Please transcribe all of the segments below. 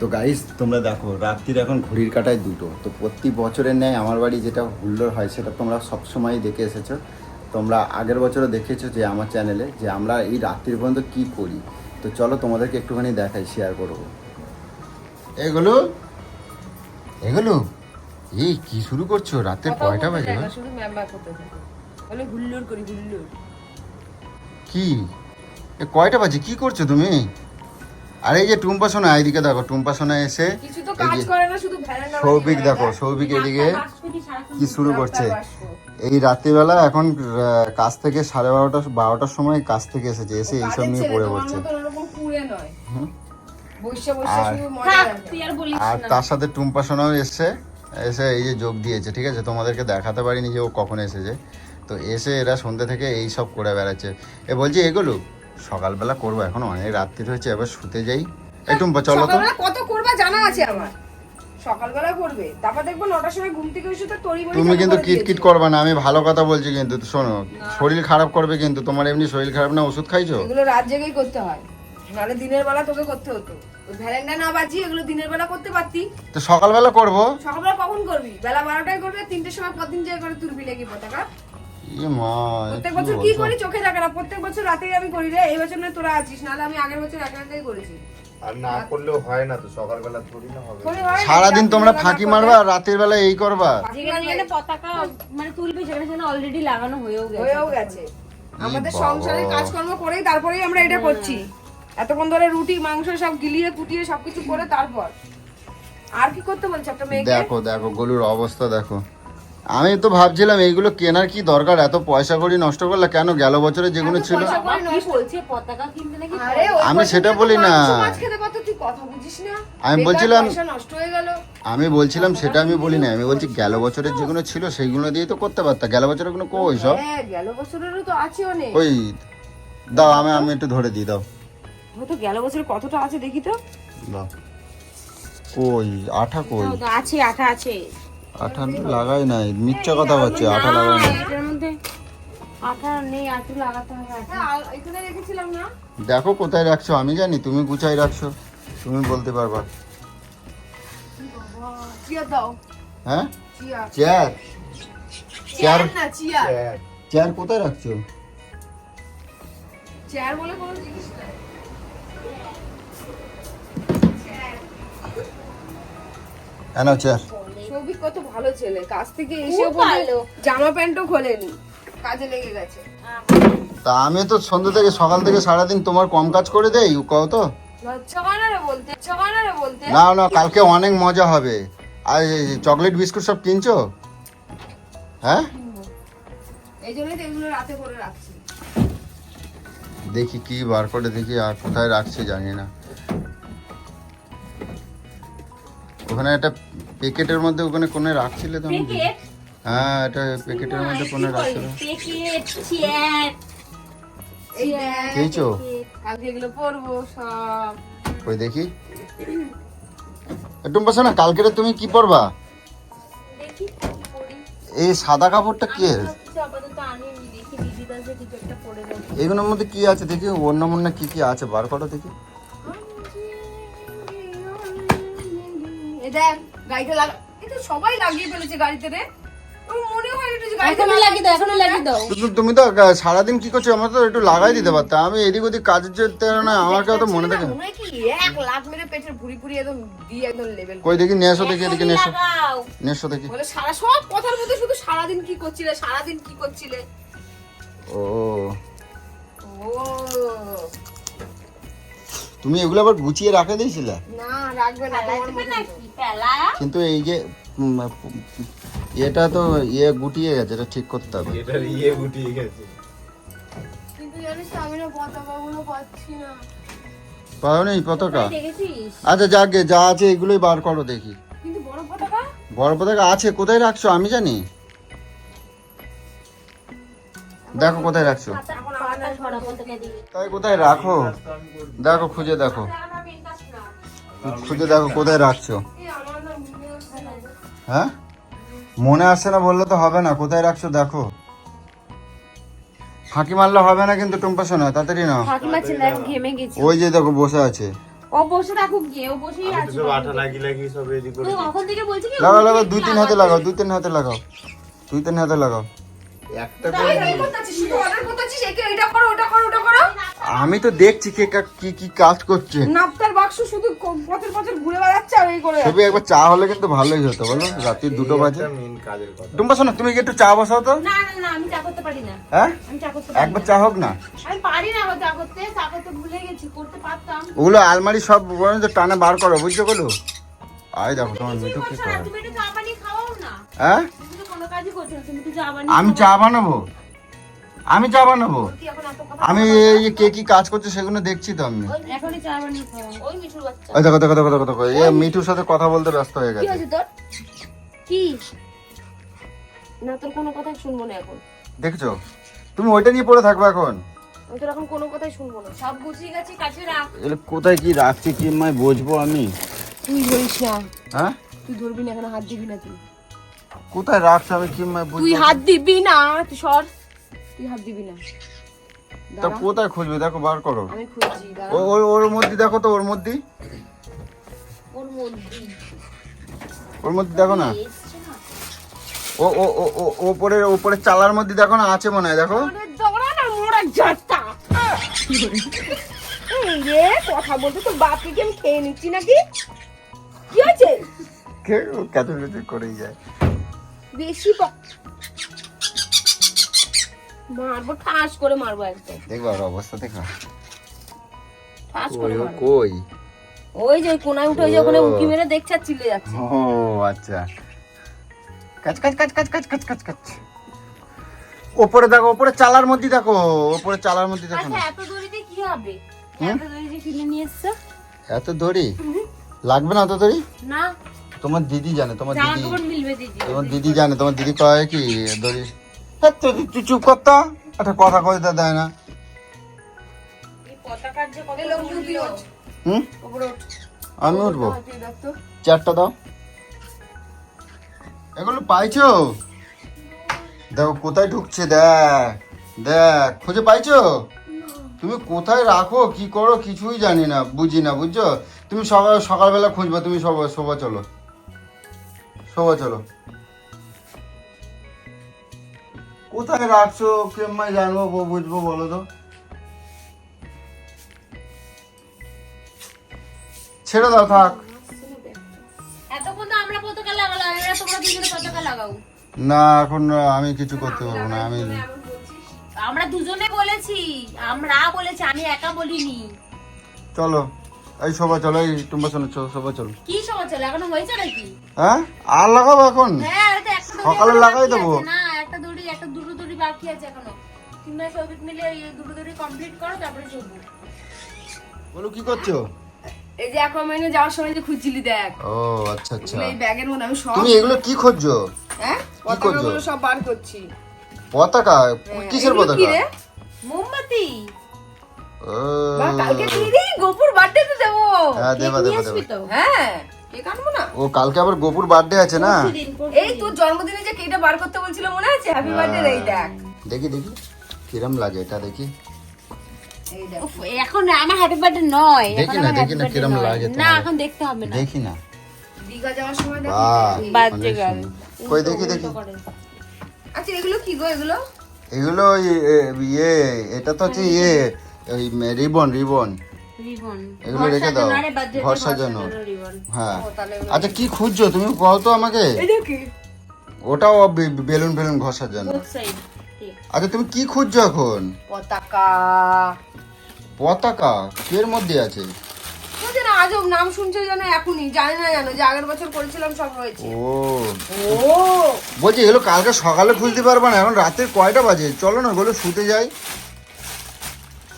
তো গাইস তোমরা দেখো রাত্রির এখন ঘড়ির কাটায় দুটো। তো প্রতি বছরের ন্যায় আমার বাড়ি যেটা হুল্লোড় হয় সেটা তোমরা সবসময় দেখে এসেছ। তোমরা আগের বছরও দেখেছ যে আমার চ্যানেলে যে আমরা এই রাত্রির পর্যন্ত কি করি। তো চলো তোমাদেরকে একটুখানি দেখাই শেয়ার করব। এগুলো এগুলো এই কি শুরু করছ? রাতের কয়টা বাজে গো? শুধু ম্যামা করতে থাকে বলে হুল্লোড় করি হুল্লোড়। কি? এ কয়টা বাজে? কি করছ তুমি? আর এই যে টুম্পা সোনা এইদিকে দেখো টুম্পা সোনা এসে সৌভিক দেখো সৌভিক এদিকে কি শুরু করছে? এই রাত্রিবেলা এখন কাজ থেকে সাড়ে বারোটা বারোটার সময় কাজ থেকে এসেছে এসে এইসব নিয়ে পড়ে পড়ছে। আর- তার সাথে টুম্পা সোনাও এসছে এসে এই যে যোগ দিয়েছে ঠিক আছে? তোমাদেরকে দেখাতে পারিনি যে ও কখন এসেছে। তো এসে এরা সন্ধ্যে থেকে এই সব করে বেড়াচ্ছে। এ বলছি এগুলো সকালবেলা করব এখন অনেক রাত্রি হয়েছে এবার শুতে যাই। টুম্পা চলো তো। কত করবা জানা আছে আমার। সকালবেলা করবে তারপর দেখব নটার সময় ঘুম থেকে এসে তো তরি তুমি কিন্তু কিটকিট করবে না আমি ভালো কথা বলছি কিন্তু শোনো শরীর খারাপ করবে কিন্তু তোমার এমনি শরীর খারাপ না ওষুধ খাইছো? এগুলো রাত জেগেই করতে হয় নাহলে দিনের বেলা তোকে করতে হতো। ভ্যালেন্টা না বাজি এগুলো দিনের বেলা করতে পারতি। তো সকালবেলা করব? সকালবেলা কখন করবি? বেলা বারোটায় করবে তিনটের সময় কদিন যে করে তুলবি লেগে পতাকা? প্রত্যেক বছর কি করি? চোখে দেখা না। প্রত্যেক বছর রাতেই আমি করি রে। এই বছর না তোরা আছিস। নাহলে আমি আগের বছর এক রাতেই করেছি। আর না করলেও হয় না তো সকালবেলা থোড়ি না হবে। করে না, সারাদিন তোমরা ফাঁকি মারবা আর রাতের বেলা এই করবা। যেখানে পতাকা মানে তুলবি সেখানে সেখানে অলরেডি লাগানো হয়েও গেছে। হয়েও গেছে। আমাদের সংসারের কাজকর্ম করেই তারপরেই আমরা এটা করছি। এতক্ষণ ধরে রুটি মাংস সব গিলিয়ে কুটিয়ে সবকিছু করে তারপর। আর কি করতে বলছো একটা মেয়েকে? দেখো দেখো গলুর অবস্থা দেখো। আমি তো ভাবছিলাম এইগুলো কেনার কি দরকার? এত পয়সা করি নষ্ট করলে কেন গেল বছরে যেগুলো ছিল? পয়সা বাবা কি বলছে? পতাকা কিনতে নাকি আরে ওই আমি সেটা বলি না। আমি বলছিলাম- পয়সা নষ্ট হয়ে গেল। আমি বলছিলাম সেটা আমি বলি না আমি বলছি গেল বছরের যেগুলো ছিল সেইগুলো দিয়ে তো করতে পারতাম গেল বছরের কোনো কই সব? হ্যাঁ অনেক। ওই দাও আমি আমি একটু ধরে দিই দাও। গেল বছর কতটা আছে দেখি তো। দাও। কই আঠা কই? আছে আঠা আছে। আঠা লাগাই নাই মিথ্যা কথা বলছে আঠা লাগাই নাই। হ্যাঁ দেখো কোথায় রাখছো আমি জানি তুমি গুছাই রাখছো তুমি বলতে পারবা। হ্যাঁ? চেয়ার চেয়ার চেয়ার কোথায় রাখছো? চেয়ার বলে কোনো জিনিস নাই। চেয়ার সৌভিক কত ভালো ছেলে। কাজ থেকে এসে ভালো। জামা প্যান্টও খোলেনি। কাজে লেগে গেছে। তা আমি তো সন্ধ্যে থেকে সকাল থেকে সারাদিন তোমার কম কাজ করে দেই কও তো। না না কালকে অনেক মজা হবে। আর চকলেট বিস্কুট সব কিনছো? হ্যাঁ? এই জন্যই তো এগুলো রাতে করে রাখছি। দেখি কি বার করে দেখি আর কোথায় রাখছি জানি না। ওখানে একটা প্যাকেটের মধ্যে ওখানে কোনে রাখছিলে তো আমি দেখি। প্যাকেট হ্যাঁ এটা প্যাকেটের মধ্যে কোনে রাখছিল। খেয়েছো? কালকে ওই দেখি? একটু বসো না কালকেরে তুমি কি পরবা? দেখি কি করি এই সাদা কাপড়টা কি এগুলোর মধ্যে কি আছে দেখি অন্য মন্য কি কি আছে বার করো দেখি। দেখ গাড়িতে লাগা এটা সবাই লাগিয়ে ফেলেছে গাড়িতে রে। মনে হয় তুমি তো সারাদিন কি করছ? আমার তো একটু লাগাই দিতে পারতাম। আমি এদিক ওদিক কাজের যেতে না আমাকে অত মনে থাকে না। কি এক লাখ মেরে পেটের ভুড়ি ভুড়ি একদম দিয়ে একদম লেভেল কই দেখি এসো দেখি এদিকে নিয়ে এসো। দেখি। সারা সব কথার মধ্যে শুধু সারাদিন কি করছিলে সারাদিন কি করছিলে? ও। ও। তুমি এগুলো আবার গুছিয়ে রাখে দিয়েছিলে? না কিন্তু এই যে এটা তো ইয়ে গুটিয়ে গেছে এটা ঠিক করতে হবে। এটার ইয়ে গুটিয়ে গেছে। কিন্তু জানিস আমি না পতাকাগুলো পাচ্ছি না। পাও নেই পতাকা? আচ্ছা যাকে যা আছে এগুলোই বার করো দেখি। কিন্তু বড় পতাকা? আছে কোথায় রাখছো? আমি জানি। দেখো কোথায় রাখছো। তাই কোথায় রাখো? দেখো খুঁজে দেখো। খুঁজে দেখো কোথায় রাখছো। না না। হ্যাঁ? মনে আসছে না বললে তো হবে না। কোথায় রাখছো দেখো। ফাঁকি মারলে হবে না কিন্তু টুম্পা শোনা তাড়াতাড়ি না ফাঁকি মারছে দেখো ঘেমে গেছি। ওই যে দেখো বসে আছে। ও বসে থাকুক গিয়ে ও বসেই আমি তো আছে। সব লাগিয়ে লাগিয়ে সব রেডি করে কখন থেকে বলছি কি লাগাও লাগাও দুই তিন হাতে লাগাও দুই তিন হাতে লাগাও। দুই তিন হাতে লাগাও। একটা এটা করো, ওটা করো, ওটা করো। আমি তো দেখছি কে কা- কি কি কাজ করছে। নাপ্তার বাক্স শুধু পথের পথের ঘুরে বেড়াচ্ছে আর এই করে তবে একবার চা হলে কিন্তু ভালোই হতো বলো? রাত্রি দুটো বাজে। কাজের কথা। টুম্পা শোনো তুমি কি একটু চা বসাও তো? না না না আমি চা করতে পারি না। হ্যাঁ? আমি চা করতে একবার চা হোক না। আমি পারি না চা করতে চা করতে ভুলে গেছি করতে পারতাম। ওগুলো আলমারি সব বরঞ্চ টানে বার করো বুঝছ বলো? আয় দেখো তোমার মিঠু কি করে তুমি একটু চা বানিয়ে খাওয়াও না। হ্যাঁ? তুমি তো কোনো কাজই করছ না তুমি একটু চা আমি চা বানাবো? আমি চা বানাবো? আমি এই যে কে কি কাজ করছে সেগুলো দেখছি তো আমি। ওই দেখো দেখো দেখো দেখো দেখো এ মিঠুর সাথে কথা বলতে ব্যস্ত হয়ে গেছে। কি? না তোর কোনো কথাই শুনব না এখন। দেখছ? তুমি ওইটা নিয়ে পড়ে থাকবে এখন। আমি তোর এখন কোনো কথাই শুনব না। সব গুছিয়ে গেছি কাছে রাখ। এগুলো কোথায় কি রাখছি কি মাই বুঝব আমি? তুই ধরিস না। হ্যাঁ? তুই ধরবি না এখানে হাত দিবি না তুই। কোথায় রাখছি আমি কি মাই তুই হাত দিবি না তুই সর। তুই হাত দিবি না। তা কোথায় খুঁজবে? দেখো বার করো। আমি খুঁজছি ও ওর ওর মধ্যে দেখো তো ওর মধ্যে। ওর মধ্যে। ওর মধ্যে দেখো না। ও ও ও ও ওপরে ওপরে চালার মধ্যে দেখো না আছে মনে হয় দেখো। ওরে দৌড়া না মোড়া জাতা এই কথা বলতে তো বাপকে কি আমি খেয়ে নিচ্ছি নাকি? কি হয়েছে? কে কাছে কাছে করেই যায়। বেশি মারবো ঠাস করে মারবো একদম। দেখো আর অবস্থা দেখো ঠাস করে কই? ওই যে কোনায় উঠে যে ওখানে উকি মেরে দেখছে চিল্লে যাচ্ছে। ও আচ্ছা। কাচ কাচ কাচ কাচ কাচ কাচ কাচ কাচ। ওপরে দেখো ওপরে চালার মধ্যে দেখো ওপরে চালার মধ্যে দেখো আচ্ছা এত দড়িতে কি হবে? এত দড়ি কিনে নিয়ে এসছো? এত দড়ি? লাগবে না অত দড়ি? না। তোমার দিদি জানে তোমার দিদি। তোমার দিদি জানে তোমার দিদি কয় কি দড়ি? তুই চুপ করতো একটা কথা কইতে দেয় না। হুম? আমি উঠবো। চারটা দাও। এগুলো পাইছো? দেখো কোথায় ঢুকছে দেখ। দেখ খুঁজে পাইছো? তুমি কোথায় রাখো কি করো কিছুই জানি না বুঝি না বুঝছ? তুমি সকাল সকালবেলা খুঁজবে তুমি সব শোভা চলো। শোভা চলো। কোথায় রাখছো? কেমন জানব বুঝব বলো তো। ছেড়ে দাও থাক। না এখন আমি কিছু করতে পারব না আমি আমরা দুজনে বলেছি আমরা বলেছি আমি একা বলিনি। চলো এই শোভা চলো এই তোমরা শোনো চলো শোভা চলো। কি সমাচার এখনও হয়েছে নাকি? হ্যাঁ? আর লাগাবো এখন? হ্যাঁ সকালে লাগাই দেবো। না। বাকি আছে এখনও। তোমরা সৌভিক মিলে এই দুটো দড়ি কমপ্লিট করো তারপরে চলবো। বলো কি করছ? এই যে অ্যাকোয়ারিয়ামে যাওয়ার সময় যে খুঁজছিলি দেখ। ও আচ্ছা আচ্ছা। এই ব্যাগের মধ্যে আমি সব তুমি এগুলো কি খুঁজছো? হ্যাঁ? পতাকাগুলো সব বার করছি। পতাকা? হ্যাঁ, কিসের কি পতাকা? রে? মোমবাতি। ও। কালকে দিই গোপুর বার্থডে তে দেবো। হ্যাঁ দেবা নিয়ে দেবা। দেবা হ্যাঁ। কেক আনব? না ও কালকে আবার গোপুর বার্থডে আছে না। এই তোর জন্মদিনে যে কেকটা বার করতে বলছিল মনে আছে? হ্যাপি বার্থডে এই দেখ। দেখি দেখি। কিরম লাগে এটা দেখি? দেখ। এখন আমার হ্যাপি বার্থডে নয়। দেখি না, দেখি না, কিরম লাগে না এখন দেখতে হবে না। দেখি না। দীঘা যাওয়ার সময় দেখ। বার্থডে গার্ল কই দেখি দেখি। আচ্ছা এগুলো কি গো এগুলো? এগুলো ওই- ইয়ে এটা তো হচ্ছে ইয়ে ওই রিবন রিবন রিবন। এগুলো রেখে দাও। ঘর সাজানো হ্যাঁ। আচ্ছা কি খুঁজছো? তুমি বলো তো আমাকে। ওটাও বেলুন ফেলুন ঘর সাজানো আচ্ছা তুমি কি খুঁজছো এখন? পতাকা। পতাকা? এর মধ্যে আছে? আজব নাম শুনছে এখনই জানি না জানো যে আগের বছর করেছিলাম সব ও। ও। বলছি এগুলো কালকে সকালে খুলতে পারবে না এখন রাতে কয়টা বাজে? চলো না এগুলো শুতে যাই।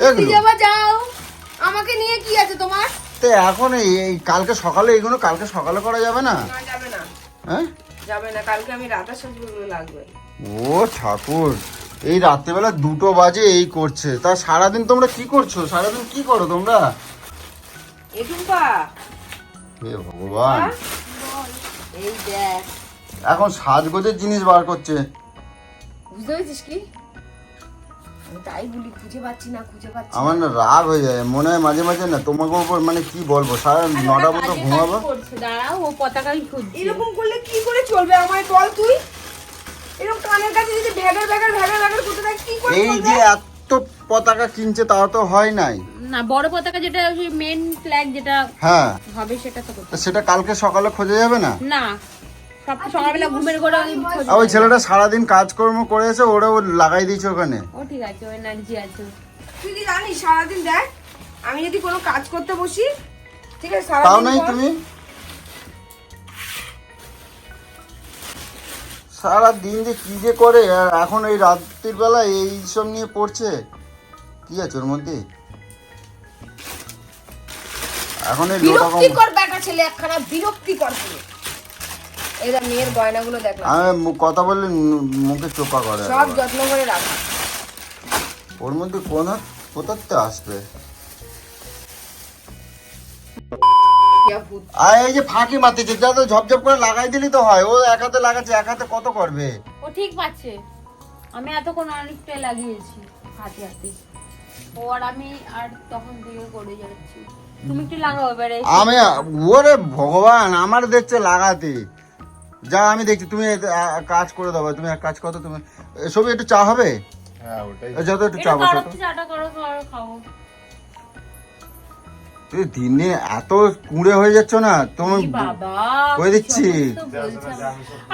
এগুলো। যাও। আমাকে নিয়ে কি আছে তোমার? তো এখন এই কালকে সকালে এইগুলো কালকে সকালে করা যাবে না? না যাবে না। হ্যাঁ? যাবে না কালকে আমি রাতের সাজবো এগুলো লাগবে। ও ঠাকুর এই রাত্রেবেলা দুটো বাজে এই করছে। তা সারাদিন তোমরা কি করছ? সারাদিন কি করো তোমরা? এ টুম্পা। হে ভগবান। এই দেখ। এখন সাজগোজের জিনিস বার করছে। বুঝতে পেরেছিস কি? তাই বলি খুঁজে পাচ্ছি না খুঁজে পাচ্ছি আমার না। রাগ হয়ে যায় মনে হয় মাঝে মাঝে না তোমাকে উপর মানে কি বলব সারা নটা পর্যন্ত ঘুমাবো? দাঁড়াও ও পতাকাই খুঁজছে। এরকম করলে কি করে চলবে? আমায় বল তুই। এরকম কানের কাছে যদি ভ্যাগার ভ্যাগার ভ্যাগার ভ্যাগার করতে থাকে কি করে এই যে এত পতাকা কিনছে তাও তো হয় নাই। না বড় পতাকা যেটা মেন ফ্ল্যাগ যেটা হ্যাঁ। হবে সেটা তো সেটা কালকে সকালে খোঁজা যাবে না? না। সকালবেলা ঘুমের ঘরে ওই ছেলেটা সারাদিন কাজকর্ম করেছে ওরা ও লাগাই দিয়েছে ওখানে। ও ঠিক আছে ও এনার্জি আছে। তুই কি জানিস সারাদিন দেখ আমি যদি কোনো কাজ করতে বসি ঠিক আছে তাও নাই তুমি? সারা দিন যে কি যে করে আর এখন এই রাত্রির বেলা এই সব নিয়ে পড়ছে। কি আছে ওর মধ্যে? এখন এই লোটা কম- বিরক্তিকর বেটা ছেলে একখানা বিরক্তিকর ছেলে। এই মেয়ের গয়নাগুলো দেখলাম। আমি কথা বললে মুখে চোপা করে সব যত্ন করে রাখা। ওর মধ্যে কোন কোথাতে আসবে? আর এই যে ফাঁকি মারতেছে যা তো ঝপঝপ করে লাগাই দিলি তো হয় ও এক হাতে লাগাচ্ছে এক হাতে কত করবে? ও ঠিক পাচ্ছে। আমি এতক্ষণ অনেকটাই লাগিয়েছি হাতে হাতে। ও আর আমি আর তখন থেকে করে যাচ্ছি। তুমি একটু লাগাও এবারে। আমি ওরে ভগবান আমার দেখছে লাগাতে। যা আমি দেখছি তুমি কাজ করে দেবো তুমি এক কাজ করো তুমি সবই একটু চা হবে? হ্যাঁ ওটাই। যত একটু চা বসো। করো তো। তো, চাটা করো করো তুই দিন এত কুঁড়ে হয়ে যাচ্ছ না তুমি বাবা দিচ্ছি?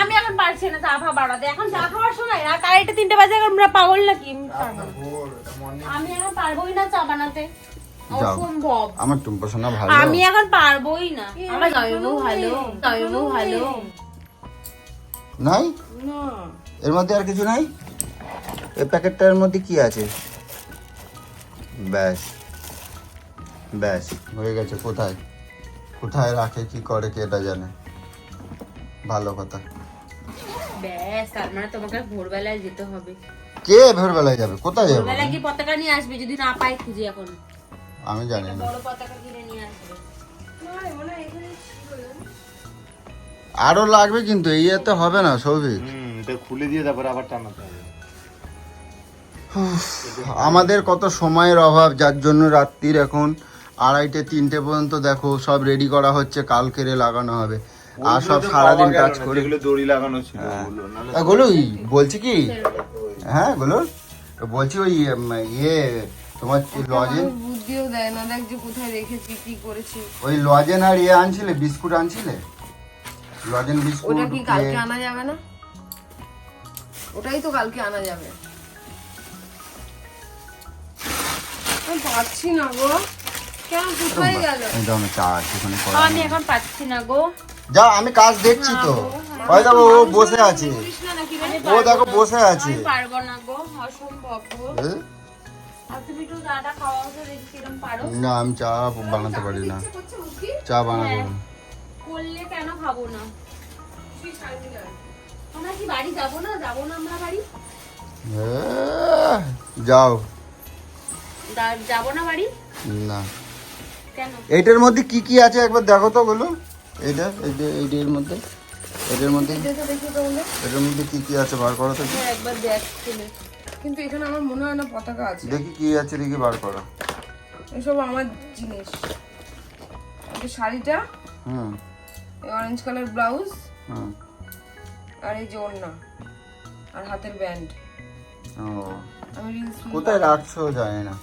আমি এখন পারছি না বাড়াতে। এখন চা খাওয়ার সময় রাত আড়াইটা তিনটে বাজে এখন আমরা পাগল নাকি? আমি এখন পারবোই না চা বানাতে। আমার টুম্পা শোনা ভালো। আমি এখন পারবোই না। আমার জয়বু ভালো জয়বু ভালো। নাই? এর মধ্যে আর কিছু নাই? এই প্যাকেটটার মধ্যে কি আছে? ব্যাস। ব্যাস হয়ে গেছে কোথায়? কোথায় রাখে কি করে কে এটা জানে? ভালো কথা। ব্যাস তার মানে তোমাকে ভোরবেলায় যেতে হবে। কে ভোরবেলায় যাবে? কোথায় যাবে? ভোরবেলায় কি পতাকা নিয়ে আসবে? যদি না পাই খুঁজে এখন। আমি জানি না। বড় পতাকা আরও লাগবে কিন্তু এই এতে হবে না সৌভিক। এটা খুলে দিয়ে তারপরে আবার টানাতে হবে। আমাদের কত সময়ের অভাব যার জন্য রাত্রির এখন আড়াইটে তিনটে পর্যন্ত দেখো সব রেডি করা হচ্ছে কালকেরে লাগানো হবে। আর সব সারাদিন কাজ করে দড়ি লাগানো ছিল নাহলে গোলু বলছি কি? হ্যাঁ গোলু? বলছি ওই ইয়ে তোমার লজেন বুদ্ধিও দেয় না দেখ যে কোথায় রেখেছি কি করেছি। ওই লজেন আর ইয়ে আনছিলে বিস্কুট আনছিলে? লজেন বিস্কুট ওটা কি কালকে আনা যাবে না? ওটাই তো কালকে আনা যাবে। আমি পাচ্ছি না গো। কেন? কোথায় গেল? দাও না চা আছে ওখানে আমি এখন পাচ্ছি না গো। যা আমি কাজ দেখছি তো। ওই দেখো ও বসে আছে? ও দেখো বসে আছে। আমি পারব না গো অসম্ভব না আমি চা বানাতে পারি না? চা বানাবো। কেন খাব না। আমরা কি বাড়ি যাব না? যাব না আমরা বাড়ি? যাও। যাব না বাড়ি? না। কেন? এইটার মধ্যে কি কি আছে একবার দেখো তো বলো। এইটা এইটা এইটার মধ্যে। এটার মধ্যে। এটার মধ্যে কি কি আছে বার করো তো। হ্যাঁ, একবার দেখ কিন্তু এখানে আমার মনে হয় না পতাকা আছে। দেখি কি আছে দেখি বার করো। এসব আমার জিনিস। শাড়িটা। হুম। অরেঞ্জ কালার ব্লাউজ আর এই যে ওড়না আর হাতের ব্যান্ড ও। আমি রিলস কোথায় রাখছো জানি না।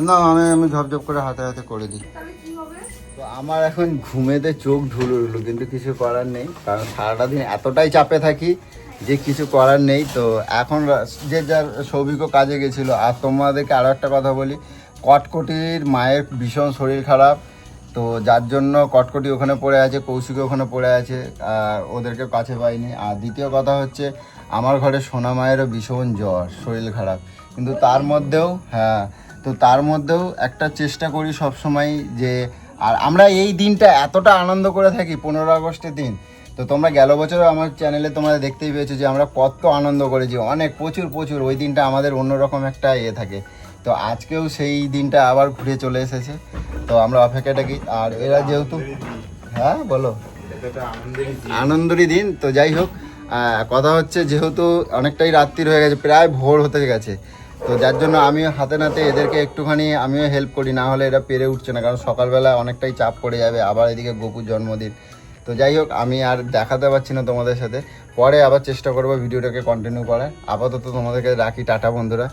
না আমি আমি ঝপঝপ করে হাতে হাতে করে দিই। তাহলে কি হবে? তো আমার এখন ঘুমেতে চোখ ঢুলে উঠল কিন্তু কিছু করার নেই কারণ সারাটা দিন এতটাই চাপে থাকি যে কিছু করার নেই। তো এখন যে যার সৌভিকও কাজে গেছিল আর তোমাদেরকে আরও একটা কথা বলি কটকটির মায়ের ভীষণ শরীর খারাপ তো যার জন্য কটকটি ওখানে পড়ে আছে কৌশিক ওখানে পড়ে আছে ওদেরকে কাছে পাইনি। আর দ্বিতীয় কথা হচ্ছে, আমার ঘরে সোনা মায়েরও ভীষণ জ্বর, শরীর খারাপ। কিন্তু তার মধ্যেও হ্যাঁ তো তার মধ্যেও একটা চেষ্টা করি সব সময় যে, আর আমরা এই দিনটা এতটা আনন্দ করে থাকি, পনেরো আগস্টের দিন। তো তোমরা গেল বছরও আমার চ্যানেলে তোমরা দেখতেই পেয়েছ যে, আমরা কত আনন্দ করেছি অনেক প্রচুর প্রচুর ওই দিনটা আমাদের অন্যরকম একটা ইয়ে থাকে। তো আজকেও সেই দিনটা আবার ঘুরে চলে এসেছে। তো আমরা অপেক্ষা থাকি। আর এরা যেহেতু হ্যাঁ বলো। আনন্দেরই দিন। তো যাই হোক কথা হচ্ছে যেহেতু অনেকটাই রাত্রির হয়ে গেছে, প্রায় ভোর হতে গেছে। তো যার জন্য আমিও হাতে নাতে এদেরকে একটুখানি আমিও হেল্প করি, না হলে এরা পেরে উঠছে না, কারণ সকালবেলা অনেকটাই চাপ পড়ে যাবে, আবার এদিকে গপুর জন্মদিন। তো যাই হোক, আমি আর দেখাতে পারছি না তোমাদের সাথে। পরে আবার চেষ্টা করব ভিডিওটাকে কন্টিনিউ করার। আপাতত তোমাদেরকে রাখি, টাটা বন্ধুরা।